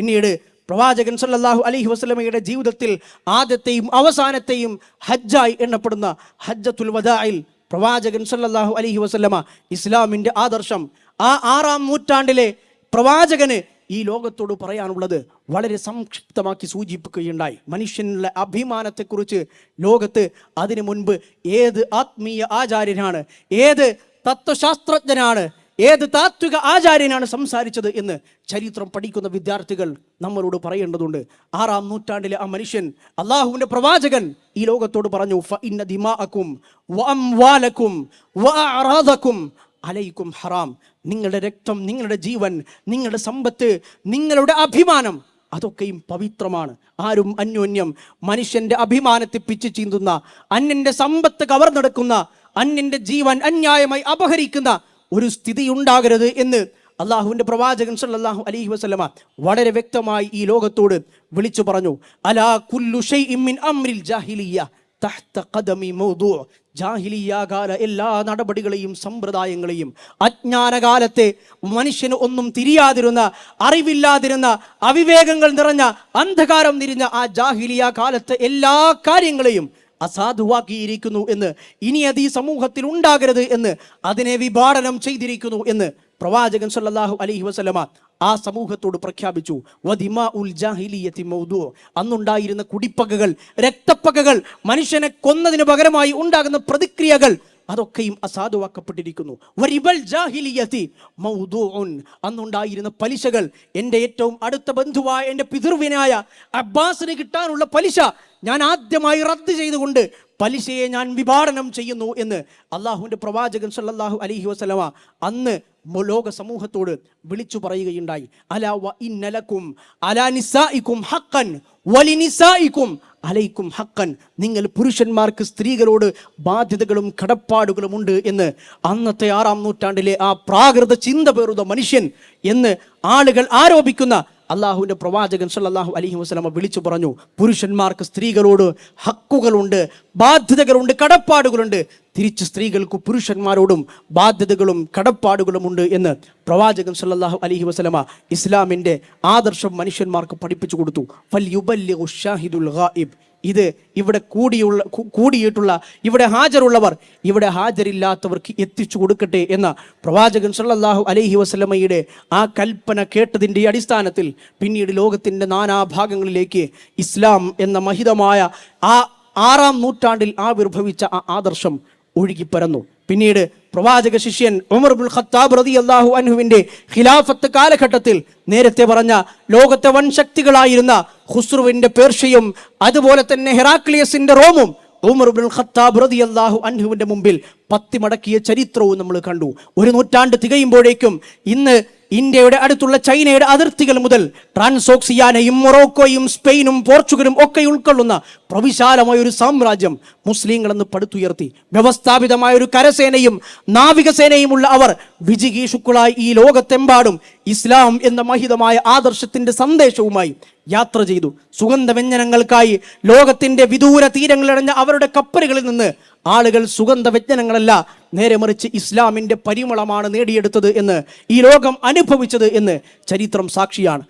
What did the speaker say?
പിന്നീട് പ്രവാചകൻ സല്ലാഹു അലൈഹി വസ്ലമയുടെ ജീവിതത്തിൽ ആദ്യത്തെയും അവസാനത്തെയും ഹജ്ജായി എണ്ണപ്പെടുന്ന ഹജ്ജത്തുൽ വദായിൽ പ്രവാചകൻ സല്ലാഹു അലൈഹി വസ്ലമ ഇസ്ലാമിന്റെ ആദർശം. ആ ആറാം നൂറ്റാണ്ടിലെ പ്രവാചകന് ഈ ലോകത്തോട് പറയാനുള്ളത് വളരെ സംക്ഷിപ്തമാക്കി സൂചിപ്പിക്കുകയുണ്ടായി. മനുഷ്യനുള്ള അഭിമാനത്തെക്കുറിച്ച് ലോകത്ത് അതിനു മുൻപ് ഏത് ആത്മീയ ആചാര്യനാണ് ഏത് തത്വശാസ്ത്രജ്ഞനാണ് ഏത് താത്വിക ആചാര്യനാണ് സംസാരിച്ചത് എന്ന് ചരിത്രം പഠിക്കുന്ന വിദ്യാർത്ഥികൾ നമ്മളോട് പറയേണ്ടതുണ്ട്. ആറാം നൂറ്റാണ്ടിലെ ആ മനുഷ്യൻ അള്ളാഹുവിന്റെ പ്രവാചകൻ ഈ ലോകത്തോട് പറഞ്ഞു "ഫ അലൈക്കും ഹറാം. നിങ്ങളുടെ രക്തം നിങ്ങളുടെ ജീവൻ നിങ്ങളുടെ സമ്പത്ത് നിങ്ങളുടെ അഭിമാനം അതൊക്കെയും പവിത്രമാണ്. ആരും അന്യോന്യം മനുഷ്യന്റെ അഭിമാനത്തെ പിച്ചു ചീന്തുന്ന അന്യന്റെ സമ്പത്ത് കവർന്നെടുക്കുന്ന അന്യന്റെ ജീവൻ അന്യായമായി അപഹരിക്കുന്ന ഒരു സ്ഥിതി ഉണ്ടാകരുത് എന്ന് അള്ളാഹുവിന്റെ പ്രവാചകൻ സല്ലാഹു അലൈഹി വസ്ലമ വളരെ വ്യക്തമായി ഈ ലോകത്തോട് വിളിച്ചു പറഞ്ഞു. അലാ കുല്ലു ജാഹിലിയ്യ തഹ്ത ഖദമി ജാഹിലിയാകാല എല്ലാ നടപടികളെയും സമ്പ്രദായങ്ങളെയും അജ്ഞാനകാലത്തെ മനുഷ്യന് ഒന്നും തിരിയാതിരുന്ന അറിവില്ലാതിരുന്ന അവിവേകങ്ങൾ നിറഞ്ഞ അന്ധകാരം നിറഞ്ഞ ആ ജാഹിലിയ കാലത്തെ എല്ലാ കാര്യങ്ങളെയും അസാധുവാക്കിയിരിക്കുന്നു എന്ന്. ഇനി അത് ഈ സമൂഹത്തിൽ ഉണ്ടാകരുത് എന്ന് അതിനെ വിഭാടനം ചെയ്തിരിക്കുന്നു എന്ന് പ്രവാചകൻ സല്ലാഹു അലഹി വസ്ലമ ആ സമൂഹത്തോട് പ്രഖ്യാപിച്ചു. വദിമാ ഉൽ ജാഹിലിയത്തി മൗദു. അന്നുണ്ടായിരുന്ന കുടിപ്പകകൾ രക്തപ്പകകൾ മനുഷ്യനെ കൊന്നതിന് പകരമായി ഉണ്ടാകുന്ന പ്രതിക്രിയകൾ അതൊക്കെയും അസാധുവാക്കപ്പെട്ടിരിക്കുന്നു. വരിബൽ ജാഹിലിയത്തി അന്നുണ്ടായിരുന്ന പലിശകൾ എന്റെ ഏറ്റവും അടുത്ത ബന്ധുവായ എന്റെ പിതൃവിനായ അബ്ബാസിന് കിട്ടാനുള്ള പലിശ ഞാൻ ആദ്യമായി റദ്ദ് ചെയ്തുകൊണ്ട് പലിശയെ ഞാൻ വിഭാടനം ചെയ്യുന്നു എന്ന് അള്ളാഹുവിന്റെ പ്രവാചകൻ സല്ലാഹു അലഹി വസ്ലമ അന്ന് ലോക സമൂഹത്തോട് വിളിച്ചു പറയുകയുണ്ടായി. അല വ ഇന്നലക്കും ഹക്കൻ അലൈക്കും ഹക്കൻ നിങ്ങൾ പുരുഷന്മാർക്ക് സ്ത്രീകളോട് ബാധ്യതകളും കടപ്പാടുകളും ഉണ്ട് എന്ന് അന്നത്തെ ആറാം നൂറ്റാണ്ടിലെ ആ പ്രാകൃത ചിന്ത പേറുന്ന മനുഷ്യൻ എന്ന് ആളുകൾ ആരോപിക്കുന്ന അള്ളാഹുവിന്റെ പ്രവാചകൻ സല്ലാഹു അലഹി വസ്ലമ വിളിച്ചു പറഞ്ഞു പുരുഷന്മാർക്ക് സ്ത്രീകളോട് ഹക്കുകളുണ്ട് ബാധ്യതകളുണ്ട് കടപ്പാടുകളുണ്ട്. തിരിച്ച് സ്ത്രീകൾക്ക് പുരുഷന്മാരോടും ബാധ്യതകളും കടപ്പാടുകളും ഉണ്ട് എന്ന് പ്രവാചകൻ സല്ലാഹു അലഹി വസ്ലമ ഇസ്ലാമിന്റെ ആദർശം മനുഷ്യന്മാർക്ക് പഠിപ്പിച്ചു കൊടുത്തു. ഫൽ യുബല്ലിഗു ഷാഹിദുൽ ഗായിബ്. ഇത് ഇവിടെ കൂടിയുള്ള കൂടിയിട്ടുള്ള ഇവിടെ ഹാജരുള്ളവർ ഇവിടെ ഹാജരില്ലാത്തവർക്ക് എത്തിച്ചു കൊടുക്കട്ടെ എന്ന പ്രവാചകൻ സല്ലാഹു അലൈഹി വസ്ലമയുടെ ആ കൽപ്പന കേട്ടതിന്റെ അടിസ്ഥാനത്തിൽ പിന്നീട് ലോകത്തിന്റെ നാനാഭാഗങ്ങളിലേക്ക് ഇസ്ലാം എന്ന മഹിതമായ ആ ആറാം നൂറ്റാണ്ടിൽ ആവിർഭവിച്ച ആ ആദർശം ഒഴുകിപ്പരന്നു. പിന്നീട് പ്രവാചക ശിഷ്യൻ ഉമർ ബുൽ ഖത്താബ് റതി അള്ളാഹു അൻഹുവിന്റെ ഖിലാഫത്ത് കാലഘട്ടത്തിൽ നേരത്തെ പറഞ്ഞ ലോകത്തെ വൻ ശക്തികളായിരുന്ന ഹുസ്രുവിന്റെ പേർഷ്യയും അതുപോലെ തന്നെ ഹെറാക്ലിയസിന്റെ റോമും ഉമർ ബുൽ ഖത്താബ് റതി അള്ളാഹു അൻഹുവിന്റെ മുമ്പിൽ പത്തിമടക്കിയ ചരിത്രവും നമ്മൾ കണ്ടു. ഒരു നൂറ്റാണ്ട് തികയുമ്പോഴേക്കും ഇന്ന് ഇന്ത്യയുടെ അടുത്തുള്ള ചൈനയുടെ അതിർത്തികൾ മുതൽ ട്രാൻസോക്സിയാനയും മൊറോക്കോയും സ്പെയിനും പോർച്ചുഗലും ഒക്കെ ഉൾക്കൊള്ളുന്ന പ്രവിശാലമായ ഒരു സാമ്രാജ്യം മുസ്ലിങ്ങളെന്ന് പടുത്തുയർത്തി. വ്യവസ്ഥാപിതമായ ഒരു കരസേനയും നാവികസേനയുമുള്ള അവർ വിജിഗീഷുക്കളായി ഈ ലോകത്തെമ്പാടും ഇസ്ലാം എന്ന മഹിതമായ ആദർശത്തിന്റെ സന്ദേശവുമായി യാത്ര ചെയ്തു. സുഗന്ധവ്യഞ്ജനങ്ങൾക്കായി ലോകത്തിന്റെ വിദൂര തീരങ്ങളിടഞ്ഞ അവരുടെ കപ്പലുകളിൽ നിന്ന് ആളുകൾ സുഗന്ധവ്യഞ്ജനങ്ങളല്ല നേരെ മറിച്ച് ഇസ്ലാമിന്റെ പരിമളമാണ് നേടിയെടുത്തത് എന്ന് ഈ ലോകം അനുഭവിച്ചത് എന്ന് ചരിത്രം സാക്ഷിയാണ്.